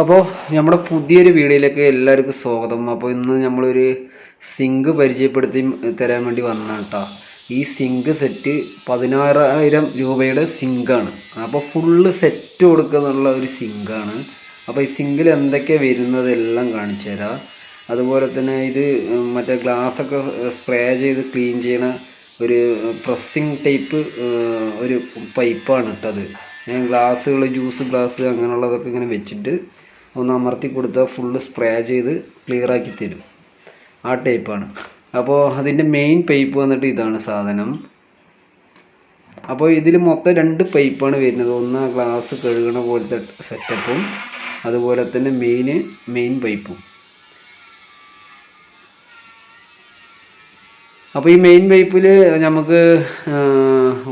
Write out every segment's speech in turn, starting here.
അപ്പോൾ നമ്മുടെ പുതിയൊരു വീഡിയോയിലേക്ക് എല്ലാവർക്കും സ്വാഗതം. അപ്പോൾ ഇന്ന് നമ്മളൊരു സിങ്ക് പരിചയപ്പെടുത്തി തരാൻ വേണ്ടി വന്നതാണ് കേട്ടോ ഈ സിങ്ക് സെറ്റ് പതിനാറായിരം രൂപയുടെ സിങ്കാണ്. അപ്പോൾ ഫുള്ള് സെറ്റ് കൊടുക്കുന്നുള്ള ഒരു സിങ്കാണ്. അപ്പോൾ ഈ സിങ്കിൽ എന്തൊക്കെ വരുന്നത് എല്ലാം കാണിച്ചു തരാം. അതുപോലെ തന്നെ ഇത് മറ്റേ ഗ്ലാസ്സൊക്കെ സ്പ്രേ ചെയ്ത് ക്ലീൻ ചെയ്യണ ഒരു പ്രസ്സിങ് ടൈപ്പ് ഒരു പൈപ്പാണ് ഇട്ടത് ഗ്ലാസ്സുകൾ ജ്യൂസ് ഗ്ലാസ് അങ്ങനെയുള്ളതൊക്കെ ഇങ്ങനെ വെച്ചിട്ട് ഒന്ന് അമർത്തി കൊടുത്താൽ ഫുള്ള് സ്പ്രേ ചെയ്ത് ക്ലിയർ ആക്കി തരും. ആ ടൈപ്പാണ് അപ്പോൾ അതിന്റെ മെയിൻ പൈപ്പ് വന്നിട്ട് ഇതാണ് സാധനം. അപ്പോൾ ഇതിൽ മൊത്തം രണ്ട് പൈപ്പാണ് വരുന്നത്. ഒന്ന് ഗ്ലാസ് കഴുകണ പോലത്തെ സെറ്റപ്പും അതുപോലെ തന്നെ മെയിൻ മെയിൻ പൈപ്പും അപ്പോൾ ഈ മെയിൻ പൈപ്പിൽ നമുക്ക്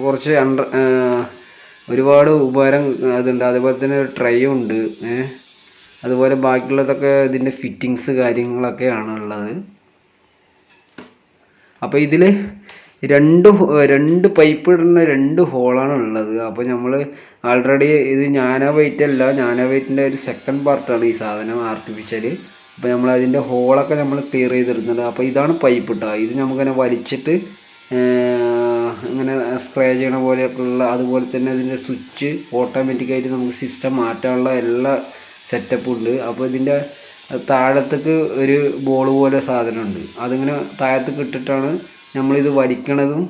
കുറച്ച് അണ്ടർ ഒരുപാട് ഉപകാരം അതുണ്ട്. അതുപോലെ തന്നെ ട്രൈ ഉണ്ട്. അതുപോലെ ബാക്കിയുള്ളതൊക്കെ ഇതിന്റെ ഫിറ്റിങ്സ് കാര്യങ്ങളൊക്കെയാണ് ഉള്ളത്. അപ്പോൾ ഇതിൽ രണ്ട് രണ്ട് പൈപ്പ് ഇടുന്ന രണ്ട് ഹോളാണ് ഉള്ളത്. അപ്പോൾ നമ്മൾ ആൾറെഡി ഇത് ഞാനാ വെയിറ്റ് അല്ല ഞാനാ വെയിറ്റിന്റെ ഒരു സെക്കൻഡ് പാർട്ടാണ് ഈ സാധനം ആർട്ടിഫിഷ്യൽ അപ്പോൾ നമ്മൾ അതിന്റെ ഹോളൊക്കെ നമ്മൾ ക്ലിയർ ചെയ്തിരുന്നുണ്ട് അപ്പോൾ ഇതാണ് പൈപ്പ് ഇട്ടുക ഇത് നമുക്കിങ്ങനെ വലിച്ചിട്ട് ഇങ്ങനെ സ്പ്രേ ചെയ്യണ പോലെയൊക്കെയുള്ള അതുപോലെ തന്നെ അതിന്റെ സ്വിച്ച് ഓട്ടോമാറ്റിക്കായിട്ട് നമുക്ക് സിസ്റ്റം മാറ്റാനുള്ള എല്ലാ സെറ്റപ്പ് ഉണ്ട്. അപ്പോൾ ഇതിന്റെ താഴത്തേക്ക് ഒരു ബോൾ പോലെ സാധനമുണ്ട്. അതിങ്ങനെ താഴത്തേക്ക് ഇട്ടിട്ടാണ് നമ്മളിത് വലിക്കണതും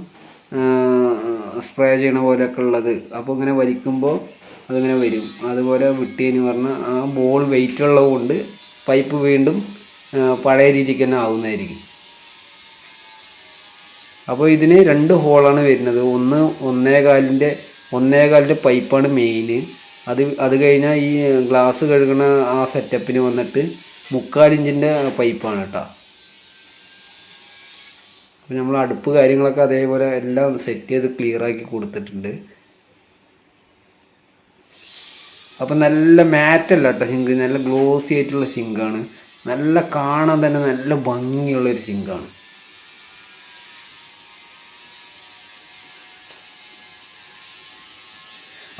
സ്പ്രേ ചെയ്യണ പോലെയൊക്കെ ഉള്ളത്. അപ്പോൾ ഇങ്ങനെ വലിക്കുമ്പോൾ അതിങ്ങനെ വരും. അതുപോലെ വിട്ടിയെന്ന് പറഞ്ഞാൽ ആ ബോൾ വെയിറ്റ് ഉള്ളതുകൊണ്ട് പൈപ്പ് വീണ്ടും പഴയ രീതിക്ക് തന്നെ ആവുന്നതായിരിക്കും. അപ്പോൾ ഇതിന് രണ്ട് ഹോളാണ് വരുന്നത്. ഒന്ന് ഒന്നേകാലിന്റെ ഒന്നേകാലിന്റെ പൈപ്പാണ് മെയിൻ അത് അത് കഴിഞ്ഞാൽ ഈ ഗ്ലാസ് കഴുകുന്ന ആ സെറ്റപ്പിന് വന്നിട്ട് മുക്കാലിഞ്ചിന്റെ പൈപ്പാണ് കേട്ടോ. അപ്പോൾ നമ്മൾ അടുപ്പ് കാര്യങ്ങളൊക്കെ അതേപോലെ എല്ലാം സെറ്റ് ചെയ്ത് ക്ലിയർ ആക്കി കൊടുത്തിട്ടുണ്ട്. അപ്പം നല്ല മാറ്റല്ല കേട്ടോ സിങ്ക് നല്ല ഗ്ലോസി ആയിട്ടുള്ള സിങ്കാണ് നല്ല കാണാൻ തന്നെ നല്ല ഭംഗിയുള്ളൊരു സിങ്കാണ്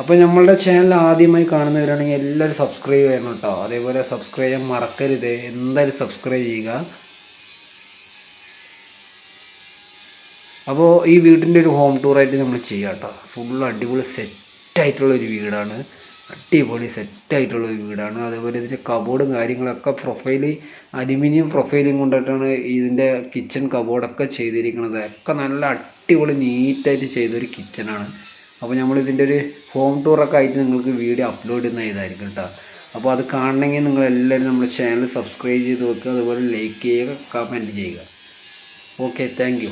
അപ്പോൾ നമ്മളുടെ ചാനൽ ആദ്യമായി കാണുന്നവരാണെങ്കിൽ എല്ലാവരും സബ്സ്ക്രൈബ് ചെയ്യണം കേട്ടോ അതേപോലെ സബ്സ്ക്രൈബ് ചെയ്യാൻ മറക്കരുത്. എന്തായാലും സബ്സ്ക്രൈബ് ചെയ്യുക. അപ്പോൾ ഈ വീടിന്റെ ഒരു ഹോം ടൂറായിട്ട് നമ്മൾ ചെയ്യാം കേട്ടോ ഫുൾ അടിപൊളി സെറ്റായിട്ടുള്ള ഒരു വീടാണ്. അടിപൊളി സെറ്റായിട്ടുള്ള ഒരു വീടാണ്. അതേപോലെ ഇതിന്റെ കബോർഡും കാര്യങ്ങളൊക്കെ പ്രൊഫൈൽ അലുമിനിയം പ്രൊഫൈലും കൊണ്ടിട്ടാണ് ഇതിന്റെ കിച്ചൺ കബോർഡൊക്കെ ചെയ്തിരിക്കുന്നത്. ഒക്കെ നല്ല അടിപൊളി നീറ്റായിട്ട് ചെയ്തൊരു കിച്ചണാണ് അപ്പോൾ നമ്മൾ ഇതിന്റെ ഒരു ഹോം ടൂറൊക്കെ ആയിട്ട് നിങ്ങൾക്ക് വീഡിയോ അപ്ലോഡ് ചെയ്യുന്ന ഇതായിരിക്കും കേട്ടോ അപ്പോൾ അത് കാണണമെങ്കിൽ നിങ്ങൾ എല്ലാവരും നമ്മുടെ ചാനൽ സബ്സ്ക്രൈബ് ചെയ്ത് വെക്കുക അതുപോലെ ലൈക്ക് ചെയ്യുക കമന്റ് ചെയ്യുക. Okay thank